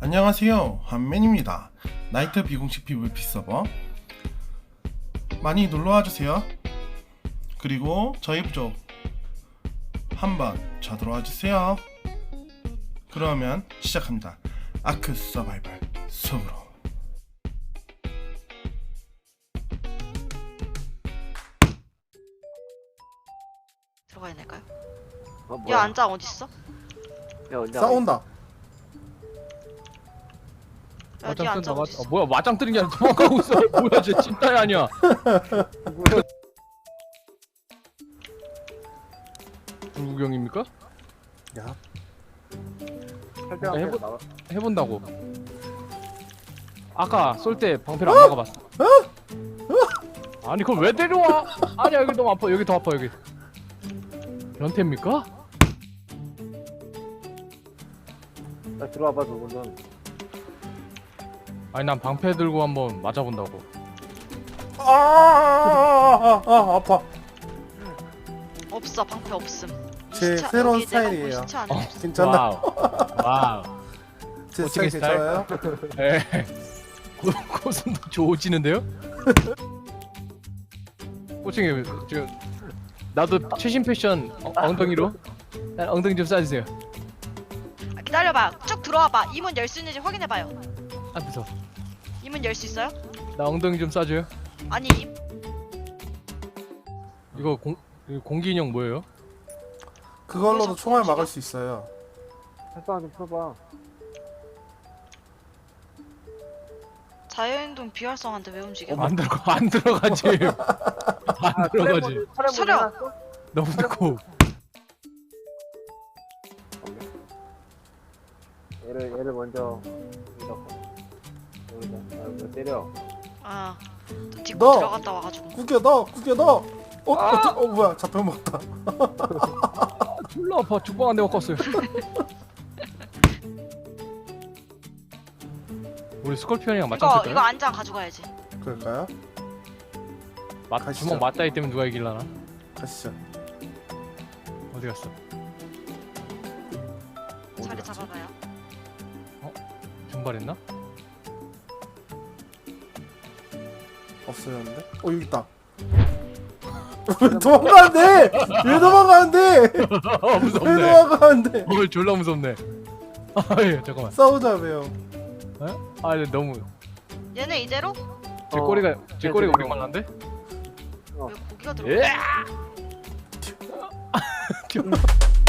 안녕하세요. 한맨입니다. 나이트 비공식 PVP 서버. 많이 놀러와 주세요. 그리고 저희 부족 한번 쳐들어와 주세요. 그러면 시작합니다. 아크 서바이벌 속으로. 들어가야 될까요? 어, 야 뭐야? 안장 어딨어? 야, 언제 싸운다 맞짱 안장 뜬다 맞... 어딨어? 어, 뭐야 맞짱 뜨는 게 아니라 도망가고 있어 뭐야 쟤 진짜야 아니야 중국형입니까? 야 설정 해보- 나와. 해본다고 아까 쏠 때 방패를 안 막아봤어 아니 그걸 왜 데려와 아니야 여기 너무 아파 여기 더 아파 여기 변태입니까? 나 들어와봐 누구든. 아니 난 방패 들고 한번 맞아본다고. 아, 아, 아, 아 아파. 없어 방패 없음. 제 시차- 새로운 여기 내가 본 스타일이에요. 시차 안에 어. 괜찮나? 와우. 와우. 제 어떻게 스타일 괜찮아요? 에 고- 고슴도 좋아지는데요? 꼬칭이 지금 나도 최신 패션 어, 엉덩이로? 난 엉덩이 좀 싸주세요. 아, 기다려봐. 쭉 들어와봐. 이 문 열 수 있는지 확인해봐요 아 무서워 이문열수 있어요? 나 엉덩이 좀 싸줘요 아니 이거 공 이거 공기 인형 뭐예요? 그걸로도 총알 막을 수 있어요 설정 좀 풀어봐. 자연행동 비활성한데 왜 움직여? 안 들어가 안 들어가지 안 들어가지 차려! 너무 늦고 얘를 얘를 먼저. 여기다. 아, 왜 때려? 아 뒷고 너! 들어갔다 와가지고 구겨 넣어 구겨 넣어 어, 어, 어, 어 뭐야 잡혀먹었다 아, 졸라 아파 죽방 한대 먹었어요 우리 스콜피언이랑 맞짱 이거 이거? 안장 가져가야지 그럴까요? 맞, 가시죠. 주먹 맞다 이 때문에 누가 이길라나? 가시죠 어디 갔어? 어디 자리 갔지? 잡아봐요 증발했나? 없어졌는데? 어 여기 있다 왜 도망가는데? 왜 도망가는데? 아 왜 무섭네 도망가는데? 오늘 졸라 무섭네 아 예 잠깐만 싸우자며요 아 근데 너무 얘네 이대로? 제 어. 꼬리가 제 네, 꼬리가 네, 오랜만한데? 어. 왜 고기가 들어? 예!